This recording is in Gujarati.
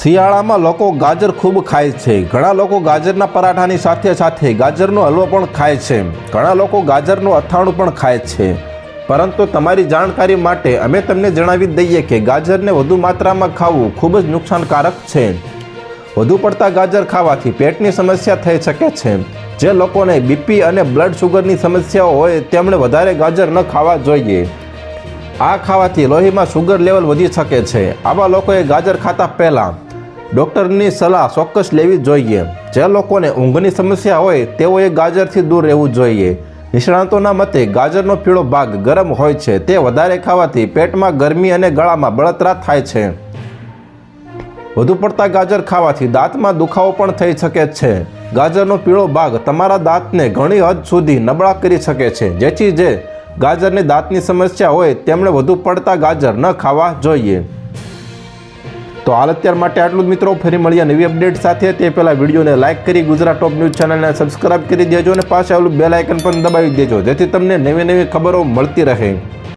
શિયાળામાં લોકો ગાજર ખૂબ ખાય છે. ઘણા લોકો ગાજરના પરાઠાની સાથે સાથે ગાજરનો હલવો પણ ખાય છે. ઘણા લોકો ગાજરનું અથાણું પણ ખાય છે. પરંતુ તમારી જાણકારી માટે અમે તમને જણાવી દઈએ કે ગાજરને વધુ માત્રામાં ખાવું ખૂબ જ નુકસાનકારક છે. વધુ પડતા ગાજર ખાવાથી પેટની સમસ્યા થઈ શકે છે. જે લોકોને બીપી અને બ્લડ શુગરની સમસ્યાઓ હોય, તેમણે વધારે ગાજર ન ખાવા જોઈએ. આ ખાવાથી લોહીમાં સુગર લેવલ વધી શકે છે. આવા લોકોએ ગાજર ખાતા પહેલાં ડૉક્ટરની સલાહ ચોક્કસ લેવી જોઈએ. જે લોકોને ઊંઘની સમસ્યા હોય, તેઓએ ગાજરથી દૂર રહેવું જોઈએ. નિષ્ણાતોના મતે, ગાજરનો પીળો ભાગ ગરમ હોય છે. તે વધારે ખાવાથી પેટમાં ગરમી અને ગળામાં બળતરા થાય છે. વધુ પડતા ગાજર ખાવાથી દાંતમાં દુખાવો પણ થઈ શકે છે. ગાજરનો પીળો ભાગ તમારા દાંતને ઘણી હદ સુધી નબળા કરી શકે છે, જેથી જે ગાજરની દાંતની સમસ્યા હોય, તેમણે વધુ પડતા ગાજર ન ખાવા જોઈએ. તો હાલ અત્યાર માટે આટલું જ મિત્રો, ફરી મળીએ નવી અપડેટ સાથે. તે પહેલાં વિડીયોને લાઇક કરી ગુજરાત ટોપ ન્યૂઝ ચેનલને સબસ્ક્રાઇબ કરી દેજો અને પાછળ આવેલું બેલ આઇકન પણ દબાવી દેજો, જેથી તમને નવી નવી ખબરો મળતી રહે.